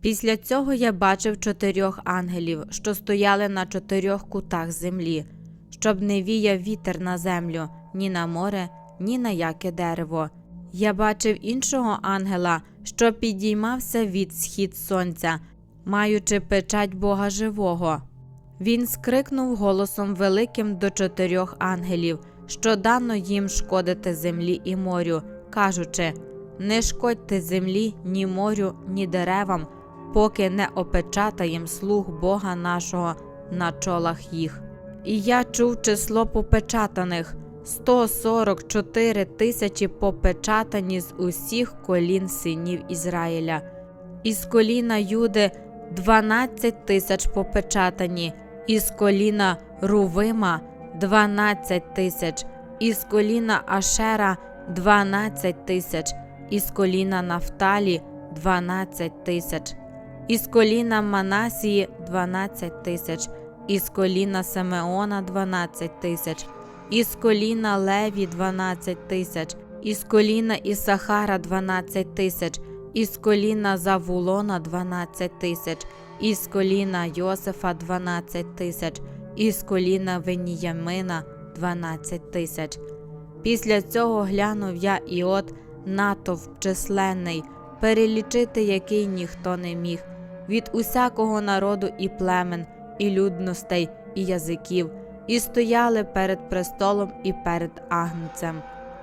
Після цього я бачив чотирьох ангелів, що стояли на чотирьох кутах землі, щоб не віяв вітер на землю, ні на море, ні на яке дерево. Я бачив іншого ангела, що підіймався від схід сонця, маючи печать Бога живого. Він скрикнув голосом великим до чотирьох ангелів, що дано їм шкодити землі і морю, кажучи: Не шкодьте землі, ні морю, ні деревам, поки не опечатаєм слуг Бога нашого на чолах їх. І я чув число попечатаних 144 тисячі попечатані з усіх колін синів Ізраїля, із коліна Юди 12 тисяч попечатані, із коліна Рувима 12 тисяч, із коліна Ашера 12 тисяч, із коліна Нафталі 12 тисяч, із коліна Манасії 12 тисяч, із коліна Симеона 12 тисяч, із коліна Леві 12 тисяч, із коліна Ісахара 12 тисяч, із коліна Завулона 12 тисяч, із коліна Йосифа 12 тисяч, із коліна Веніямина 12 тисяч. Після цього глянув я і от натовп численний, перелічити який ніхто не міг, від усякого народу і племен, і людностей, і язиків, і стояли перед престолом і перед агнцем,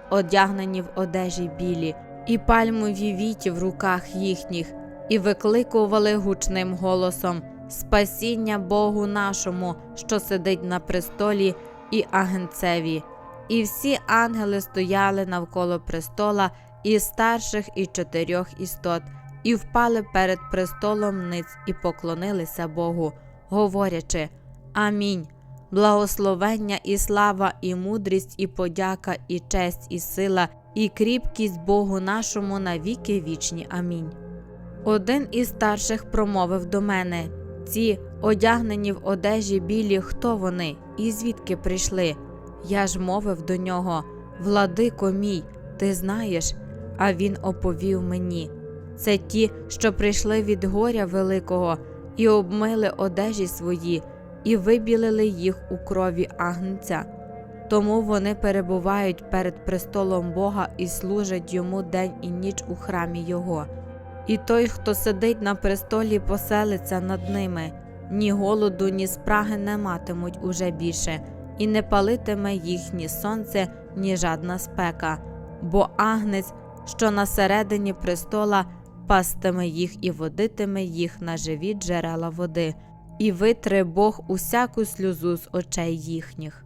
одягнені в одежі білі, і пальмові віті в руках їхніх, і викликували гучним голосом Спасіння Богу нашому, що сидить на престолі, і агнцеві. І всі ангели стояли навколо престола і старших і чотирьох істот, і впали перед престолом ниць і поклонилися Богу, говорячи Амінь. Благословення і слава, і мудрість, і подяка, і честь, і сила, і кріпкість Богу нашому на віки вічні. Амінь. Один із старших промовив до мене ці одягнені в одежі білі, хто вони, і звідки прийшли? Я ж мовив до нього Владико мій, ти знаєш? А він оповів мені це ті, що прийшли від горя великого, і обмили одежі свої, і вибілили їх у крові агнця. Тому вони перебувають перед престолом Бога і служать йому день і ніч у храмі Його. І той, хто сидить на престолі, поселиться над ними, ні голоду, ні спраги не матимуть уже більше, і не палитиме їх ні сонце, ні жадна спека, бо агнець, що на середині престола, пастиме їх і водитиме їх на живі джерела води, і витре Бог усяку сльозу з очей їхніх.